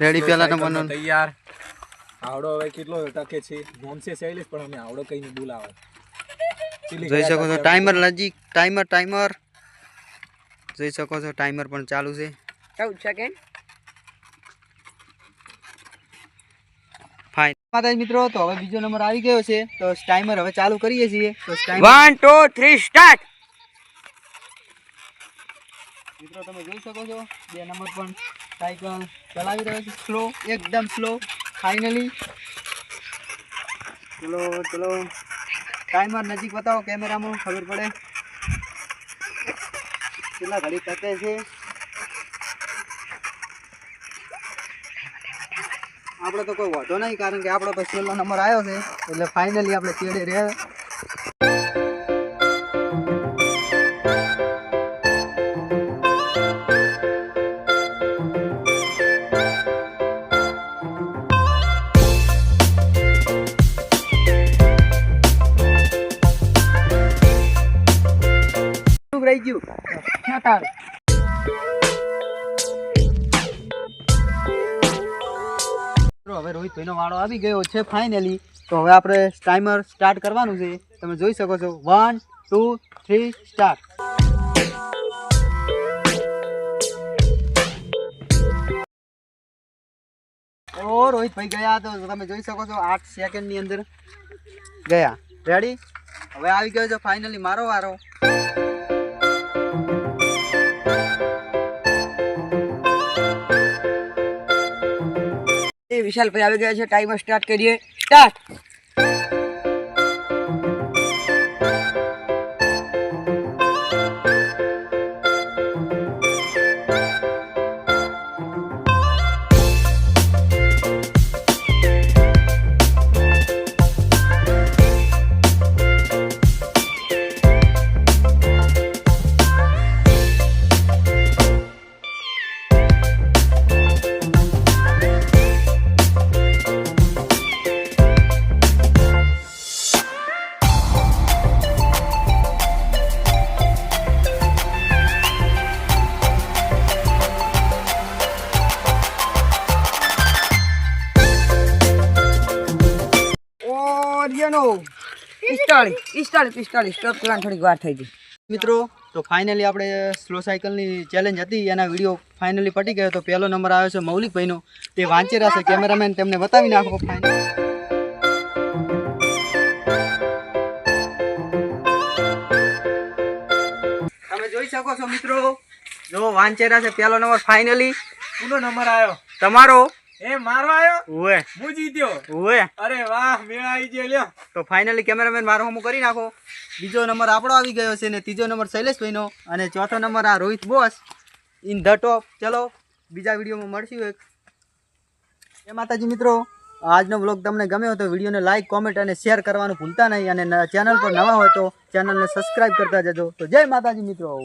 Ready પહેલા નંબરનો તૈયાર. આવડો હવે કેટલો ટકે છે? નોનસે છે પણ અમે આવડો કઈ બોલાવે. ચીલી જોઈ શકો છો ટાઈમર નજીક ટાઈમર ટાઈમર જોઈ શકો છો ટાઈમર પણ ચાલુ છે. ચૌદ સેકન્ડ ફાઇન માતાજી મિત્રો તો હવે બીજો નંબર આવી ગયો છે. તો ટાઈમર હવે ચાલુ કરીએ છીએ. તો વન ટુ થ્રી સ્ટાર્ટ મિત્રો તમે જોઈ શકો છો બે નંબર પણ સાયકલ ચલાવી રહ્યો છું. સ્લો એકદમ સ્લો ફાઇનલી ચલો ચલો. ટાઈમર નજીક બતાવો કેમેરામાં ખબર પડે. કેટલા ઘડી થતે છે? આપણે તો કોઈ વાંધો નહીં કારણ કે આપણો પછી છેલ્લો નંબર આવ્યો છે. એટલે ફાઇનલી આપણે ચેડે રહ્યા. રહી ગયું. મિત્રો, હવે રોહિતભાઈનો વાળો આવી ગયો છે ફાઇનલી તો હવે આપણે ટાઈમર સ્ટાર્ટ કરવાનું છે. તમે જોઈ શકો છો. વન ટુ થ્રી સ્ટાર્ટ ઓ રોહિતભાઈ ગયા તો તમે જોઈ શકો છો આઠ સેકન્ડની અંદર. ગયા. રેડી હવે આવી ગયો છે ફાઇનલી મારો વારો. વિશાલભાઈ આવી ગયા છે. ટાઈમર સ્ટાર્ટ કરીએ. સ્ટાર્ટ ઓરિયનો પિસ્તાળીસ પિસ્તાળીસ પિસ્તાળીસ. સ્ટોપ કરવાની થોડીક વાર થઈ ગઈ. મિત્રો તો ફાઇનલી આપણે સ્લો સાયકલની ચેલેન્જ હતી એના વીડિયો ફાઇનલી પટી ગયો. તો પહેલો નંબર આવ્યો છે મૌલિકભાઈનો. તે વાંચી રહ્યા છે કેમેરામેન તેમને બતાવી નાખો ફાઇનલ તમે જોઈ શકો છો મિત્રો જો વાંચેરા છે પહેલો નંબર ફાઇનલી પૂરો નંબર આવ્યો. તમારો એ મારો આવ્યો ઓએ હું જીત્યો. ઓએ અરે વાહ મેળ આવી ગયો લ્યો. તો ફાઇનલી કેમેરામેન મારો હમું કરી નાખો. બીજો નંબર આપણો આવી ગયો છે ને ત્રીજો નંબર શૈલેષભાઈનો. અને ચોથો નંબર આ Rohit boss. In the top ચલો બીજા વિડીયોમાં મળશું એક. એ માતાજી મિત્રો આજનો બ્લોગ તમને ગમ્યો હોય તો વિડીયોને લાઇક કોમેન્ટ અને શેર કરવાનું ભૂલતા નહીં. અને ચેનલ પર નવા હોય તો ચેનલને સબસ્ક્રાઈબ કરતા જજો. તો જય માતાજી મિત્રો.